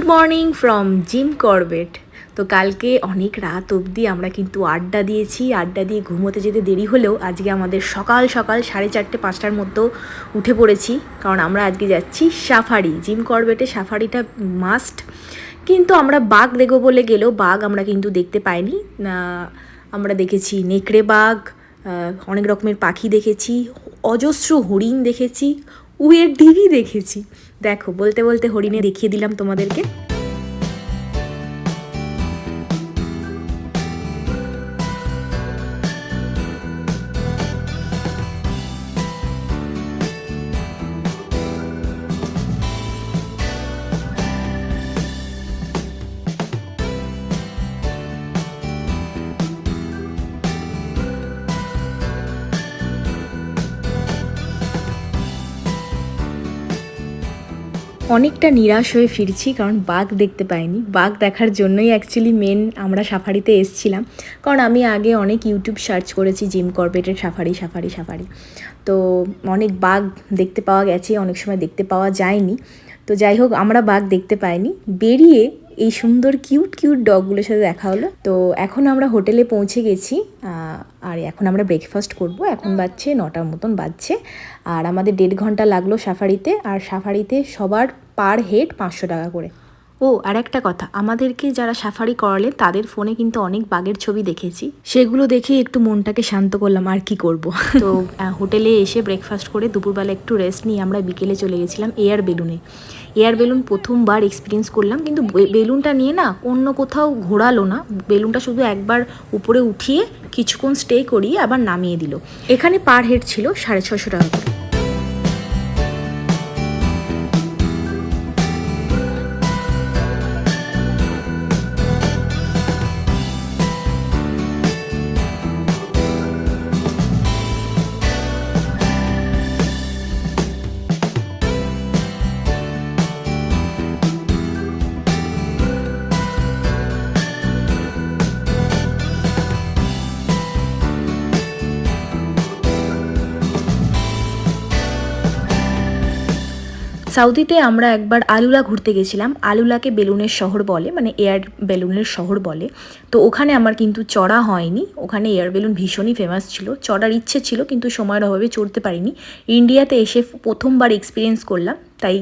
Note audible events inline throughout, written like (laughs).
Good morning from Jim Corbett তো কালকে অনেক রাত অবধি আমরা কিন্তু আড্ডা দিয়েছি, আড্ডা দিয়ে ঘুমোতে যেতে দেরি হলেও আজকে আমাদের সকাল সকাল সাড়ে চারটে পাঁচটার মধ্যেও উঠে পড়েছি। কারণ আমরা আজকে যাচ্ছি সাফারি। জিম করবেটে সাফারিটা মাস্ট কিন্তু আমরা বাঘ দেখব বলে গেলেও বাঘ আমরা কিন্তু দেখতে পাইনি। আমরা দেখেছি নেকড়ে বাঘ অনেক রকমের পাখি দেখেছি, অজস্র হরিণ দেখেছি উয়ের ডিভি দেখেছি। দেখো বলতে বলতে হরিণে দেখিয়ে দিলাম তোমাদেরকে। অনেকটা নিরাশ হয়ে ফিরছি, কারণ বাঘ দেখতে পাইনি। বাঘ দেখার জন্যই অ্যাকচুয়ালি মেন আমরা সাফারিতে এসছিলাম। কারণ আমি আগে অনেক ইউটিউব সার্চ করেছি জিম কর্বেটের সাফারি সাফারি সাফারি। তো অনেক বাঘ দেখতে পাওয়া গেছে, অনেক সময় দেখতে পাওয়া যায়নি। তো যাই হোক, আমরা বাঘ দেখতে পাইনি। বেরিয়ে এই সুন্দর কিউট কিউট ডগগুলোর সাথে দেখা হলো। তো এখন আমরা হোটেলে পৌঁছে গেছি। আর এখন আমরা ব্রেকফাস্ট করব। এখন বাজছে নটার মতন বাজছে। আর আমাদের দেড় ঘণ্টা লাগল সাফারিতে আর সাফারিতে সবার পার হেড পাঁচশো টাকা করে। ও আর একটা কথা। আমাদেরকে যারা সাফারি করালেন তাদের ফোনে কিন্তু অনেক বাঘের ছবি দেখেছি। সেগুলো দেখে একটু মনটাকে শান্ত করলাম আর কি করব? (laughs) তো হোটেলে এসে ব্রেকফাস্ট করে দুপুরবেলা একটু রেস্ট নিয়ে আমরা বিকেলে চলে গেছিলাম এয়ার বেলুনে এয়ার বেলুন প্রথমবার এক্সপিরিয়েন্স করলাম কিন্তু বেলুনটা নিয়ে না অন্য কোথাও ঘোরালো না। বেলুনটা শুধু একবার উপরে উঠিয়ে কিছুক্ষণ স্টে করিয়ে আবার নামিয়ে দিল। এখানে পার হেড ছিল সাড়ে ছশো টাকা করে। সাউদিতে আমরা একবার আলুলা ঘুরতে গেছিলাম। আলুলাকে বেলুনের শহর বলে মানে এয়ার বেলুনের শহর বলে। তো ওখানে আমার কিন্তু চড়া হয়নি। ওখানে এয়ার বেলুন ভীষণই ফেমাস ছিল। চড়ার ইচ্ছে ছিল, কিন্তু সময়ের অভাবে চড়তে পারিনি। ইন্ডিয়াতে এসে প্রথমবার এক্সপিরিয়েন্স করলাম। তাই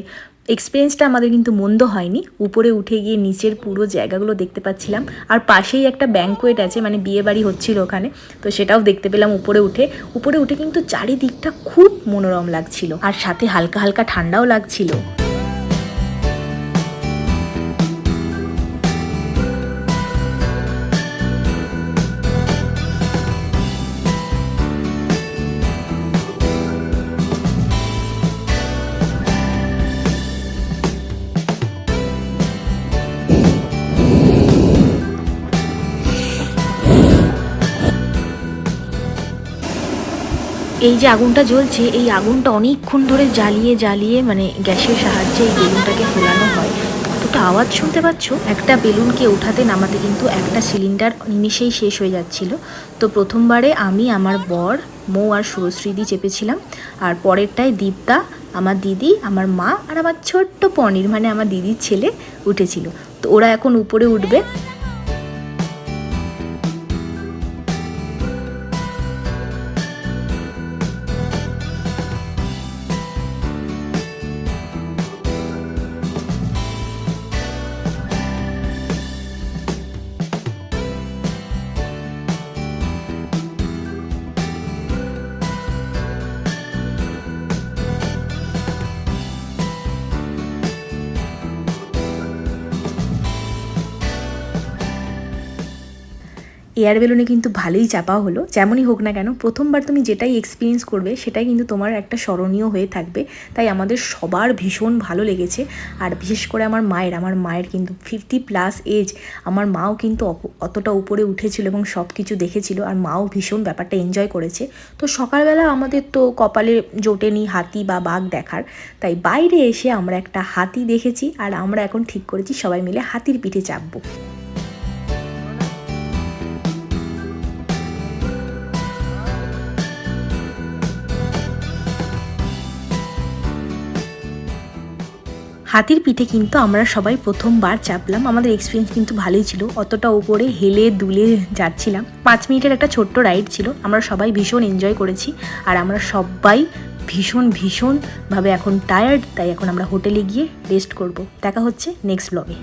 এক্সপিরিয়েন্সটা আমাদের কিন্তু মন্দ হয়নি। উপরে উঠে গিয়ে নিচের পুরো জায়গাগুলো দেখতে পাচ্ছিলাম। আর পাশেই একটা ব্যাঙ্কোয়েট আছে মানে বিয়ে বাড়ি হচ্ছিল ওখানে। তো সেটাও দেখতে পেলাম উপরে উঠে। উপরে উঠে কিন্তু চারিদিকটা খুব মনোরম লাগছিল। আর সাথে হালকা হালকা ঠান্ডাও লাগছিল। এই যে আগুনটা জ্বলছে, এই আগুনটা অনেকক্ষণ ধরে জ্বালিয়ে জ্বালিয়ে মানে গ্যাসের সাহায্যে এই বেলুনটাকে ফোলানো হয়। কতটা আওয়াজ শুনতে পাচ্ছ? একটা বেলুনকে ওঠাতে নামাতে কিন্তু একটা সিলিন্ডার নিমিষেই শেষ হয়ে যাচ্ছিল। তো প্রথমবারে আমি, আমার বর, মৌ আর সুরশ্রীদি চেপেছিলাম। আর পরেরটায় দীপ্তা, আমার দিদি, আমার মা আর আমার ছোট্ট পনির মানে আমার দিদির ছেলে উঠেছিল। তো ওরা এখন উপরে উঠবে। এয়ার বেলুনে কিন্তু ভালোই চাপা হলো। যেমনই হোক না কেন, প্রথমবার তুমি যেটাই এক্সপিরিয়েন্স করবে, সেটাই কিন্তু তোমার একটা স্মরণীয় হয়ে থাকবে। তাই আমাদের সবার ভীষণ ভালো লেগেছে। আর বিশেষ করে আমার মায়ের আমার মায়ের কিন্তু ফিফটি প্লাস এজ আমার মাও কিন্তু অতটা উপরে উঠেছিল এবং সব কিছু দেখেছিল আর মাও ভীষণ ব্যাপারটা এনজয় করেছে। তো সকালবেলা আমাদের তো কপালে জোটেনি হাতি বা বাঘ দেখার। তাই বাইরে এসে আমরা একটা হাতি দেখেছি আর আমরা এখন ঠিক করেছি সবাই মিলে হাতির পিঠে চাপবো। হাতির পিঠে কিন্তু আমরা সবাই প্রথমবার চাপলাম। আমাদের এক্সপিরিয়েন্স কিন্তু ভালোই ছিল। অতটা উপরে হেলে দুলে যাচ্ছিলাম। পাঁচ মিনিটের একটা ছোট্ট রাইড ছিল। আমরা সবাই ভীষণ এনজয় করেছি। আর আমরা সবাই ভীষণ ভীষণভাবে এখন টায়ার্ড তাই এখন আমরা হোটেলে গিয়ে রেস্ট করব। দেখা হচ্ছে নেক্সট ব্লগে